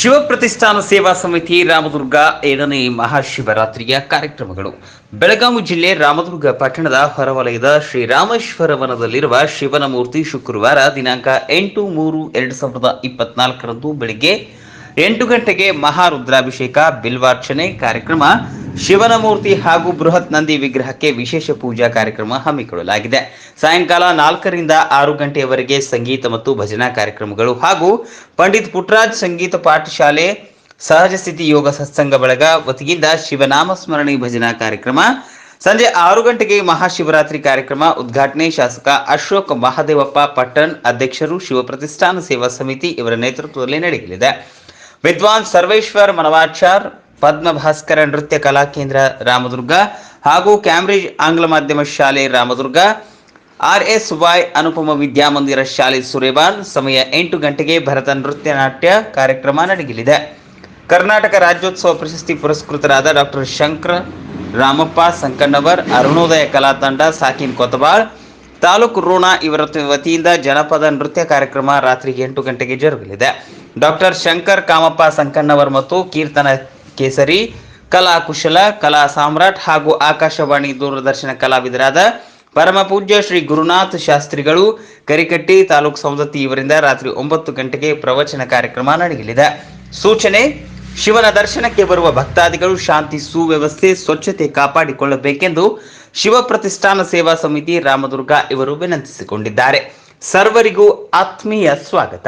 ಶಿವ ಪ್ರತಿಷ್ಠಾನ ಸೇವಾ ಸಮಿತಿ ರಾಮದುರ್ಗ ಏಳನೇ ಮಹಾಶಿವರಾತ್ರಿಯ ಕಾರ್ಯಕ್ರಮಗಳು. ಬೆಳಗಾವಿ ಜಿಲ್ಲೆ ರಾಮದುರ್ಗ ಪಟ್ಟಣದ ಹೊರವಲಯದ ಶ್ರೀರಾಮೇಶ್ವರ ವನದಲ್ಲಿರುವ ಶಿವನ ಮೂರ್ತಿ ಶುಕ್ರವಾರ ದಿನಾಂಕ ಎಂಟು ಮೂರು ಎರಡು ಸಾವಿರದ ಇಪ್ಪತ್ನಾಲ್ಕರಂದು ಬೆಳಿಗ್ಗೆ ಎಂಟು ಗಂಟೆಗೆ ಮಹಾರುದ್ರಾಭಿಷೇಕ, ಬಿಲ್ವಾರ್ಚನೆ ಕಾರ್ಯಕ್ರಮ ಶಿವನ ಮೂರ್ತಿ ಹಾಗೂ ಬೃಹತ್ ನಂದಿ ವಿಗ್ರಹಕ್ಕೆ ವಿಶೇಷ ಪೂಜಾ ಕಾರ್ಯಕ್ರಮ ಹಮ್ಮಿಕೊಳ್ಳಲಾಗಿದೆ. ಸಾಯಂಕಾಲ ನಾಲ್ಕರಿಂದ ಆರು ಗಂಟೆಯವರೆಗೆ ಸಂಗೀತ ಮತ್ತು ಭಜನಾ ಕಾರ್ಯಕ್ರಮಗಳು ಹಾಗೂ ಪಂಡಿತ್ ಪುಟ್ರಾಜ್ ಸಂಗೀತ ಪಾಠಶಾಲೆ, ಸಹಜ ಸ್ಥಿತಿ ಯೋಗ ಸತ್ಸಂಗ ಬಳಗ ವತಿಯಿಂದ ಶಿವನಾಮ ಸ್ಮರಣೆ ಭಜನಾ ಕಾರ್ಯಕ್ರಮ, ಸಂಜೆ ಆರು ಗಂಟೆಗೆ ಮಹಾಶಿವರಾತ್ರಿ ಕಾರ್ಯಕ್ರಮ ಉದ್ಘಾಟನೆ, ಶಾಸಕ ಅಶೋಕ್ ಮಹಾದೇವಪ್ಪ ಪಟ್ಟಣ್ ಅಧ್ಯಕ್ಷರು ಶಿವ ಪ್ರತಿಷ್ಠಾನ ಸೇವಾ ಸಮಿತಿ ಇವರ ನೇತೃತ್ವದಲ್ಲಿ ನಡೆಯಲಿದೆ. ವಿದ್ವಾನ್ ಸರ್ವೇಶ್ವರ್ ಮನವಾಚಾರ್ ಪದ್ಮಭಾಸ್ಕರ ನೃತ್ಯ ಕಲಾ ಕೇಂದ್ರ ರಾಮದುರ್ಗ ಹಾಗೂ ಕ್ಯಾಂಬ್ರಿಡ್ಜ್ ಆಂಗ್ಲ ಮಾಧ್ಯಮ ಶಾಲೆ Ramadurga. R S Y Anupama Vidyamandira ಶಾಲೆ ಸುರೇಬಾನ್ ಸಮಯ ಎಂಟು ಗಂಟೆಗೆ ಭರತ ನೃತ್ಯ ನಾಟ್ಯ ಕಾರ್ಯಕ್ರಮ ನಡೆಯಲಿದೆ. ಕರ್ನಾಟಕ ರಾಜ್ಯೋತ್ಸವ ಪ್ರಶಸ್ತಿ ಪುರಸ್ಕೃತರಾದ ಡಾಕ್ಟರ್ ಶಂಕರ್ ರಾಮಪ್ಪ, ಸಂಕಣ್ಣವರ್, ಅರುಣೋದಯ ಕಲಾ ತಂಡ, ಸಾಕಿನ್ ಕೊತಬಾಳ್ ತಾಲೂಕು ಋಣ ಇವರ ವತಿಯಿಂದ ಜನಪದ ನೃತ್ಯ ಕಾರ್ಯಕ್ರಮ ರಾತ್ರಿ ಎಂಟು ಗಂಟೆಗೆ ಜರುಗಲಿದೆ. ಡಾಕ್ಟರ್ ಶಂಕರ್, ಕಾಮಪ್ಪ, ಸಂಕಣ್ಣವರ್ ಮತ್ತು ಕೀರ್ತನ ಕೇಸರಿ, ಕಲಾ ಕುಶಲ, ಕಲಾ ಸಾಮ್ರಾಟ್ ಹಾಗೂ ಆಕಾಶವಾಣಿ ದೂರದರ್ಶನ ಕಲಾವಿದರಾದ ಪರಮ ಪೂಜ್ಯ ಶ್ರೀ ಗುರುನಾಥ್ ಶಾಸ್ತ್ರಿಗಳು ಕರಿಕಟ್ಟಿ ತಾಲೂಕು ಸೌದತ್ತಿ ಇವರಿಂದ ರಾತ್ರಿ ಒಂಬತ್ತು ಗಂಟೆಗೆ ಪ್ರವಚನ ಕಾರ್ಯಕ್ರಮ ನಡೆಯಲಿದೆ. ಸೂಚನೆ, ಶಿವನ ದರ್ಶನಕ್ಕೆ ಬರುವ ಭಕ್ತಾದಿಗಳು ಶಾಂತಿ, ಸುವ್ಯವಸ್ಥೆ, ಸ್ವಚ್ಛತೆ ಕಾಪಾಡಿಕೊಳ್ಳಬೇಕೆಂದು ಶಿವ ಪ್ರತಿಷ್ಠಾನ ಸೇವಾ ಸಮಿತಿ ರಾಮದುರ್ಗ ಇವರು ವಿನಂತಿಸಿಕೊಂಡಿದ್ದಾರೆ. ಸರ್ವರಿಗೂ ಆತ್ಮೀಯ ಸ್ವಾಗತ.